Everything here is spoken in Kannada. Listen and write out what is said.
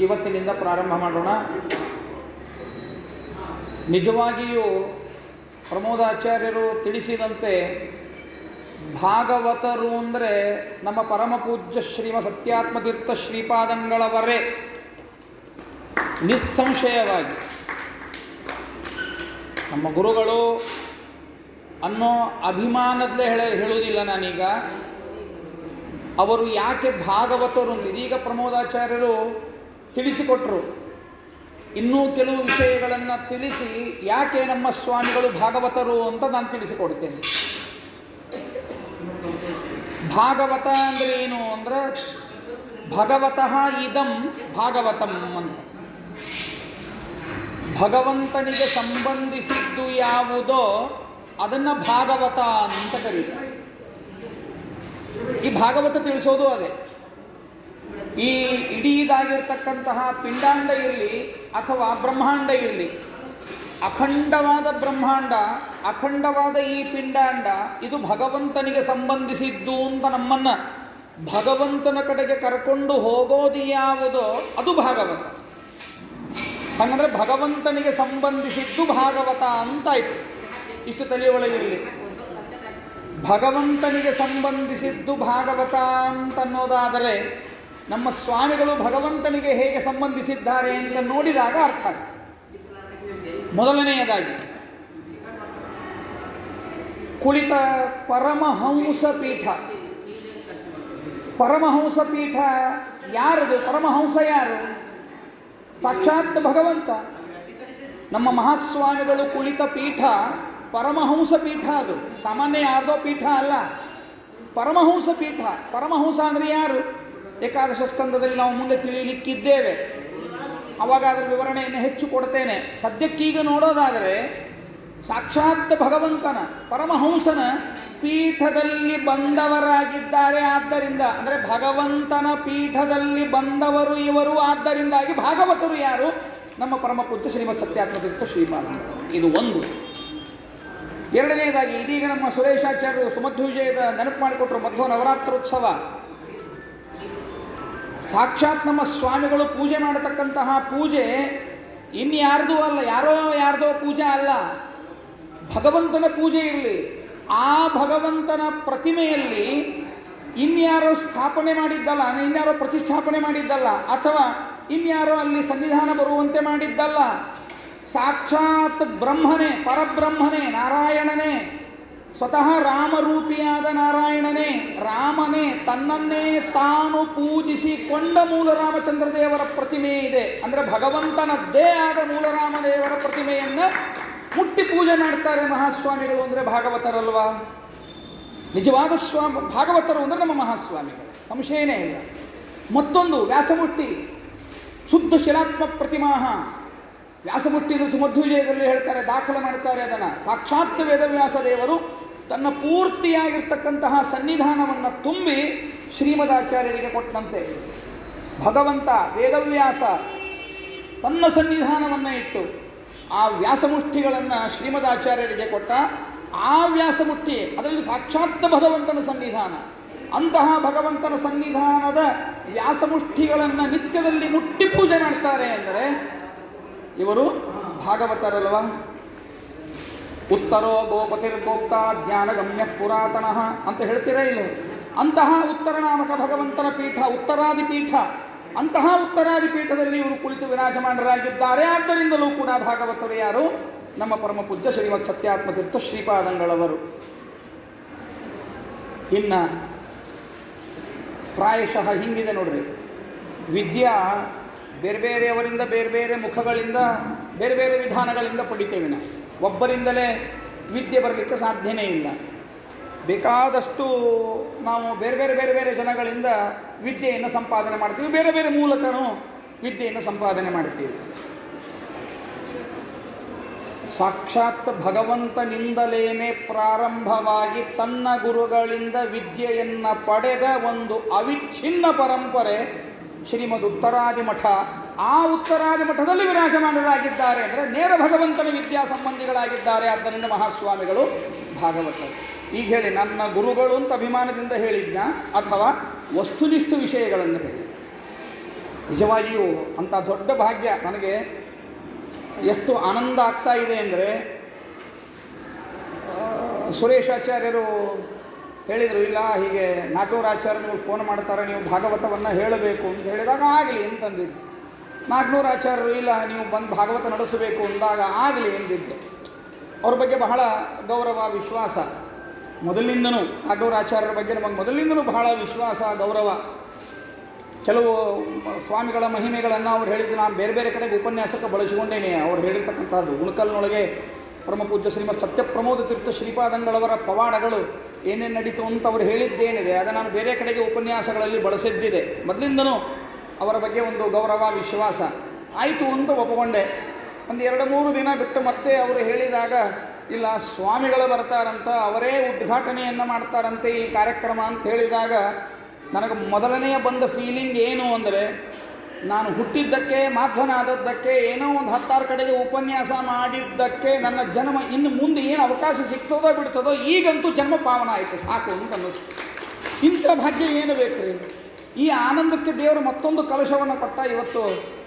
ಇವತ್ತಿನಿಂದ ಪ್ರಾರಂಭ ಮಾಡೋಣ. ನಿಜವಾಗಿಯೂ ಪ್ರಮೋದಾಚಾರ್ಯರು ತಿಳಿಸಿದಂತೆ ಭಾಗವತರು ಅಂದರೆ ನಮ್ಮ ಪರಮ ಪೂಜ್ಯ ಶ್ರೀಮ ಸತ್ಯಾತ್ಮತೀರ್ಥ ಶ್ರೀಪಾದಂಗಳವರೇ. ನಿಸ್ಸಂಶಯವಾಗಿ. ನಮ್ಮ ಗುರುಗಳು ಅನ್ನೋ ಅಭಿಮಾನದಲ್ಲೇ ಹೇಳ ಹೇಳುವುದಿಲ್ಲ ನಾನೀಗ. ಅವರು ಯಾಕೆ ಭಾಗವತರು ನಿರೀಗ ಪ್ರಮೋದಾಚಾರ್ಯರು ತಿಳಿಸಿಕೊಟ್ರು? ಇನ್ನೂ ಕೆಲವು ವಿಷಯಗಳನ್ನು ತಿಳಿಸಿ ಯಾಕೆ ನಮ್ಮ ಸ್ವಾಮಿಗಳು ಭಾಗವತರು ಅಂತ ನಾನು ತಿಳಿಸಿಕೊಡ್ತೇನೆ. ಭಾಗವತ ಅಂದರೆ ಏನು ಅಂದರೆ ಭಗವತಃ ಇದಂ ಭಾಗವತಂ ಅಂತ. ಭಗವಂತನಿಗೆ ಸಂಬಂಧಿಸಿದ್ದು ಯಾವುದೋ ಅದನ್ನು ಭಾಗವತ ಅಂತ ಕರೀತಾರೆ. ಈ ಭಾಗವತ ತಿಳಿಸೋದು ಅದೇ. ಈ ಇಡೀದಾಗಿರ್ತಕ್ಕಂತಹ ಪಿಂಡಾಂಡ ಇರಲಿ ಅಥವಾ ಬ್ರಹ್ಮಾಂಡ ಇರಲಿ, ಅಖಂಡವಾದ ಬ್ರಹ್ಮಾಂಡ, ಅಖಂಡವಾದ ಈ ಪಿಂಡಾಂಡ, ಇದು ಭಗವಂತನಿಗೆ ಸಂಬಂಧಿಸಿದ್ದು ಅಂತ ನಮ್ಮನ್ನು ಭಗವಂತನ ಕಡೆಗೆ ಕರ್ಕೊಂಡು ಹೋಗೋದು ಯಾವುದೋ? ಅದು ಭಾಗವತ. ಹಾಗಂದ್ರೆ ಭಗವಂತನಿಗೆ ಸಂಬಂಧಿಸಿದ್ದು ಭಾಗವತ ಅಂತಾಯ್ತು ಇಷ್ಟು ತಲೆಯೊಳಗಿರಲಿ ಭಗವಂತನಿಗೆ ಸಂಬಂಧಿಸಿದ್ದು ಭಾಗವತ ಅಂತನ್ನೋದಾದರೆ ನಮ್ಮ ಸ್ವಾಮಿಗಳು ಭಗವಂತನಿಗೆ ಹೇಗೆ ಸಂಬಂಧಿಸಿದ್ದಾರೆ ಅಂತ ನೋಡಿದಾಗ ಅರ್ಥ ಆಗುತ್ತೆ. ಮೊದಲನೆಯದಾಗಿ, ಕುಳಿತ ಪರಮಹಂಸ ಪೀಠ. ಪರಮಹಂಸ ಪೀಠ ಯಾರದು? ಪರಮಹಂಸ ಯಾರು? ಸಾಕ್ಷಾತ್ ಭಗವಂತ. ನಮ್ಮ ಮಹಾಸ್ವಾಮಿಗಳು ಕುಳಿತ ಪೀಠ ಪರಮಹಂಸ ಪೀಠ ಅದು. ಸಾಮಾನ್ಯ ಯಾರ್ದೋ ಪೀಠ ಅಲ್ಲ. ಪರಮಹಂಸ ಪೀಠ ಪರಮಹಂಸ ಅಂದರೆ ಯಾರು? ಏಕಾದಶ ಸ್ಕಂದದಲ್ಲಿ ನಾವು ಮುಂದೆ ತಿಳಿಯಲಿಕ್ಕಿದ್ದೇವೆ ಅವಾಗ ಅದರ ವಿವರಣೆಯನ್ನು ಹೆಚ್ಚು ಕೊಡ್ತೇನೆ. ಸದ್ಯಕ್ಕೀಗ ನೋಡೋದಾದರೆ ಸಾಕ್ಷಾತ್ ಭಗವಂತನ, ಪರಮಹಂಸನ ಪೀಠದಲ್ಲಿ ಬಂದವರಾಗಿದ್ದಾರೆ. ಆದ್ದರಿಂದ, ಅಂದರೆ ಭಗವಂತನ ಪೀಠದಲ್ಲಿ ಬಂದವರು ಇವರು. ಆದ್ದರಿಂದಾಗಿ ಭಾಗವತರು ಯಾರು? ನಮ್ಮ ಪರಮ ಪೂಜ್ಯ ಶ್ರೀಮತ್ ಸತ್ಯಾತ್ಮತೀರ್ಥ ಶ್ರೀಮಾನ ಇದು ಒಂದು. ಎರಡನೆಯದಾಗಿ ಇದೀಗ ನಮ್ಮ ಸುರೇಶಾಚಾರ್ಯರು ಸುಮಧ್ವಿಜಯದ ನೆನಪು ಮಾಡಿಕೊಟ್ರು ಮಧ್ವ ನವರಾತ್ರೋತ್ಸವ. ಸಾಕ್ಷಾತ್ ನಮ್ಮ ಸ್ವಾಮಿಗಳು ಪೂಜೆ ಮಾಡತಕ್ಕಂತಹ ಪೂಜೆ ಇನ್ಯಾರ್ದೂ ಅಲ್ಲ, ಯಾರೋ ಯಾರ್ದೋ ಪೂಜೆ ಅಲ್ಲ. ಭಗವಂತನ ಪೂಜೆ ಇರಲಿ, ಆ ಭಗವಂತನ ಪ್ರತಿಮೆಯಲ್ಲಿ ಇನ್ಯಾರೋ ಸ್ಥಾಪನೆ ಮಾಡಿದ್ದಲ್ಲ ಇನ್ಯಾರೋ ಪ್ರತಿಷ್ಠಾಪನೆ ಮಾಡಿದ್ದಲ್ಲ, ಅಥವಾ ಇನ್ಯಾರೋ ಅಲ್ಲಿ ಸನ್ನಿಧಾನ ಬರುವಂತೆ ಮಾಡಿದ್ದಲ್ಲ ಸಾಕ್ಷಾತ್ ಬ್ರಹ್ಮನೇ, ಪರಬ್ರಹ್ಮನೇ, ನಾರಾಯಣನೇ, ಸ್ವತಃ ರಾಮರೂಪಿಯಾದ ನಾರಾಯಣನೇ, ರಾಮನೇ, ತನ್ನನ್ನೇ ತಾನು ಪೂಜಿಸಿಕೊಂಡ ಮೂಲ ರಾಮಚಂದ್ರ ದೇವರ ಪ್ರತಿಮೆ ಇದೆ. ಅಂದರೆ ಭಗವಂತನದ್ದೇ ಆದ ಮೂಲರಾಮದೇವರ ಪ್ರತಿಮೆಯನ್ನು ಮುಟ್ಟಿ ಪೂಜೆ ಮಾಡ್ತಾರೆ ಮಹಾಸ್ವಾಮಿಗಳು ಅಂದರೆ ಭಾಗವತರಲ್ವಾ? ನಿಜವಾದ ಸ್ವಾಮಿ, ಭಾಗವತರು ಅಂದರೆ ನಮ್ಮ ಮಹಾಸ್ವಾಮಿಗಳು. ಸಂಶಯನೇ ಇಲ್ಲ. ಮತ್ತೊಂದು ವ್ಯಾಸಮುಟ್ಟಿ ಶುದ್ಧ ಶಿಲಾತ್ಮ ಪ್ರತಿಮಾಹ. ವ್ಯಾಸಮುಟ್ಟಿದು ಸುಮಧ್ವಿಜಯದಲ್ಲಿ ಹೇಳ್ತಾರೆ, ದಾಖಲೆ ಮಾಡ್ತಾರೆ ಅದನ್ನು. ಸಾಕ್ಷಾತ್ ವೇದವ್ಯಾಸ ದೇವರು ತನ್ನ ಪೂರ್ತಿಯಾಗಿರ್ತಕ್ಕಂತಹ ಸನ್ನಿಧಾನವನ್ನು ತುಂಬಿ ಶ್ರೀಮದಾಚಾರ್ಯರಿಗೆ ಕೊಟ್ಟಂತೆ ಭಗವಂತ, ವೇದವ್ಯಾಸ ತನ್ನ ಸನ್ನಿಧಾನವನ್ನು ಇಟ್ಟು ಆ ವ್ಯಾಸಮುಷ್ಟಿಗಳನ್ನು ಶ್ರೀಮದಾಚಾರ್ಯರಿಗೆ ಕೊಟ್ಟ ಆ ವ್ಯಾಸಮುಷ್ಟಿ ಅದರಲ್ಲಿ ಸಾಕ್ಷಾತ್ ಭಗವಂತನ ಸನ್ನಿಧಾನ. ಅಂತಹ ಭಗವಂತನ ಸನ್ನಿಧಾನದ ವ್ಯಾಸಮುಷ್ಟಿಗಳನ್ನು ನಿತ್ಯದಲ್ಲಿ ಮುಟ್ಟಿ ಪೂಜೆ ಮಾಡ್ತಾರೆ ಅಂದರೆ ಇವರು ಭಾಗವತರಲ್ವಾ? ಉತ್ತರೋ ಗೋಪತಿರ್ಗೋಪ್ತ ಜ್ಞಾನಗಮ್ಯ ಪುರಾತನಃ ಅಂತ ಹೇಳ್ತೀರಾ ಇಲ್ಲ? ಅಂತಹ ಉತ್ತರ ನಾಮಕ ಭಗವಂತನ ಪೀಠ ಉತ್ತರಾದಿ ಪೀಠ ಅಂತಹ ಉತ್ತರಾದಿ ಪೀಠದಲ್ಲಿ ಇವರು ಕುಳಿತು ವಿರಾಜಮಾನರಾಗಿದ್ದಾರೆ. ಆದ್ದರಿಂದಲೂ ಕೂಡ ಭಾಗವತರು ಯಾರು? ನಮ್ಮ ಪರಮ ಪೂಜ್ಯ ಶ್ರೀಮತ್ ಸತ್ಯಾತ್ಮತೀರ್ಥ ಶ್ರೀಪಾದಂಗಳವರು. ಇನ್ನು ಪ್ರಾಯಶಃ ಹಿಂಗಿದೆ ನೋಡ್ರಿ. ವಿದ್ಯಾ ಬೇರೆ ಬೇರೆಯವರಿಂದ ಬೇರೆ ಬೇರೆ ಮುಖಗಳಿಂದ, ಬೇರೆ ಬೇರೆ ವಿಧಾನಗಳಿಂದ ಪಡಿತೇವೆ ನಾವು. ಒಬ್ಬರಿಂದಲೇ ವಿದ್ಯೆ ಬರಲಿಕ್ಕೆ ಸಾಧ್ಯನೇ ಇಲ್ಲ. ಬೇಕಾದಷ್ಟು ನಾವು ಬೇರೆ ಬೇರೆ ಬೇರೆ ಬೇರೆ ಜನಗಳಿಂದ ವಿದ್ಯೆಯನ್ನು ಸಂಪಾದನೆ ಮಾಡ್ತೀವಿ. ಬೇರೆ ಬೇರೆ ಮೂಲಕನೂ ವಿದ್ಯೆಯನ್ನು ಸಂಪಾದನೆ ಮಾಡ್ತೀವಿ. ಸಾಕ್ಷಾತ್ ಭಗವಂತನಿಂದಲೇನೆ ಪ್ರಾರಂಭವಾಗಿ ತನ್ನ ಗುರುಗಳಿಂದ ವಿದ್ಯೆಯನ್ನು ಪಡೆದ ಒಂದು ಅವಿಚ್ಛಿನ್ನ ಪರಂಪರೆ ಶ್ರೀಮದ್ ಉತ್ತರಾದಿ ಮಠ ಆ ಉತ್ತರಾದಿ ಮಠದಲ್ಲಿ ವಿರಾಜಮಾನರಾಗಿದ್ದಾರೆ ಅಂದರೆ ನೇರ ಭಗವಂತನ ವಿದ್ಯಾ ಸಂಬಂಧಿಗಳಾಗಿದ್ದಾರೆ ಆದ್ದರಿಂದ ಮಹಾಸ್ವಾಮಿಗಳು ಭಾಗವತರು. ಈಗ ಹೇಳಿ, ನನ್ನ ಗುರುಗಳು ಅಂತ ಅಭಿಮಾನದಿಂದ ಹೇಳಿದ್ನ? ಅಥವಾ ವಸ್ತುನಿಷ್ಠ ವಿಷಯಗಳನ್ನು ಹೇಳಿ. ನಿಜವಾಗಿಯೂ ಅಂಥ ದೊಡ್ಡ ಭಾಗ್ಯ ನನಗೆ ಎಷ್ಟು ಆನಂದ ಆಗ್ತಾ ಇದೆ ಅಂದರೆ ಸುರೇಶಾಚಾರ್ಯರು ಹೇಳಿದರು, ಇಲ್ಲ, ಹೀಗೆ ನಾಗನೂರಾಚಾರ್ಯರು ಫೋನ್ ಮಾಡ್ತಾರೆ, ನೀವು ಭಾಗವತವನ್ನು ಹೇಳಬೇಕು. ಅಂತ ಹೇಳಿದಾಗ, ಆಗಲಿ ಅಂತಂದಿದ್ದು ನಾಗನೂರಾಚಾರ್ಯರು ಇಲ್ಲ, ನೀವು ಬಂದು ಭಾಗವತ ನಡೆಸಬೇಕು, ಅಂದಾಗ ಆಗಲಿ ಎಂದಿದ್ದೆ ಅವ್ರ ಬಗ್ಗೆ ಬಹಳ ಗೌರವ, ವಿಶ್ವಾಸ. ಮೊದಲಿನಿಂದನೂ ನಾಗನೂರಾಚಾರ್ಯರ ಬಗ್ಗೆ ನಮಗೆ ಮೊದಲಿನಿಂದನೂ ಬಹಳ ವಿಶ್ವಾಸ, ಗೌರವ. ಕೆಲವು ಸ್ವಾಮಿಗಳ ಮಹಿಮೆಗಳನ್ನು ಅವ್ರು ಹೇಳಿದ್ದು, ನಾನು ಬೇರೆ ಬೇರೆ ಕಡೆಗೆ ಉಪನ್ಯಾಸಕ್ಕೆ ಬಳಸಿಕೊಂಡೇನೆ. ಅವ್ರು ಹೇಳಿರ್ತಕ್ಕಂಥದ್ದು, ಉಣಕಲ್ನೊಳಗೆ ಪರಮ ಪೂಜ್ಯ ಶ್ರೀಮತ್ ಸತ್ಯಪ್ರಮೋದ ತೀರ್ಥ ಶ್ರೀಪಾದಂಗಳವರ ಪವಾಡಗಳು ಏನೇನು ನಡೀತು ಅಂತ ಅವರು ಹೇಳಿದ್ದೇನಿದೆ, ಅದು ನಾನು ಬೇರೆ ಕಡೆಗೆ ಉಪನ್ಯಾಸಗಳಲ್ಲಿ ಬಳಸಿದ್ದಿದೆ. ಮೊದಲಿಂದನೂ ಅವರ ಬಗ್ಗೆ ಒಂದು ಗೌರವ, ವಿಶ್ವಾಸ ಆಯಿತು ಅಂತ ಒಪ್ಪಿಕೊಂಡೆ. ಒಂದು ಎರಡು ಮೂರು ದಿನ ಬಿಟ್ಟು ಮತ್ತೆ ಅವರು ಹೇಳಿದಾಗ, ಇಲ್ಲ, ಸ್ವಾಮಿಗಳು ಬರ್ತಾರಂತ, ಅವರೇ ಉದ್ಘಾಟನೆಯನ್ನು ಮಾಡ್ತಾರಂತೆ ಈ ಕಾರ್ಯಕ್ರಮ ಅಂತ ಹೇಳಿದಾಗ, ನನಗೆ ಮೊದಲನೆಯ ಬಂದ ಫೀಲಿಂಗ್ ಏನು ಅಂದರೆ ನಾನು ಹುಟ್ಟಿದ್ದಕ್ಕೆ ಮಾಧ್ವನಾದದ್ದಕ್ಕೆ ಏನೋ ಒಂದು ಹತ್ತಾರು ಕಡೆಗೆ ಉಪನ್ಯಾಸ ಮಾಡಿದ್ದಕ್ಕೆ ನನ್ನ ಜನ್ಮ ಇನ್ನು ಮುಂದೆ ಏನು ಅವಕಾಶ ಸಿಗ್ತದೋ ಬಿಡ್ತದೋ ಈಗಂತೂ ಜನ್ಮ ಪಾವನ ಆಯಿತು. ಸಾಕು ಅಂತ ಅನ್ನಿಸ್ತು. ಇಂಥ ಭಾಗ್ಯ ಏನು ಬೇಕ್ರಿ? ಈ ಆನಂದಕ್ಕೆ ದೇವರು ಮತ್ತೊಂದು ಕಲಶವನ್ನು ಕೊಟ್ಟ ಇವತ್ತು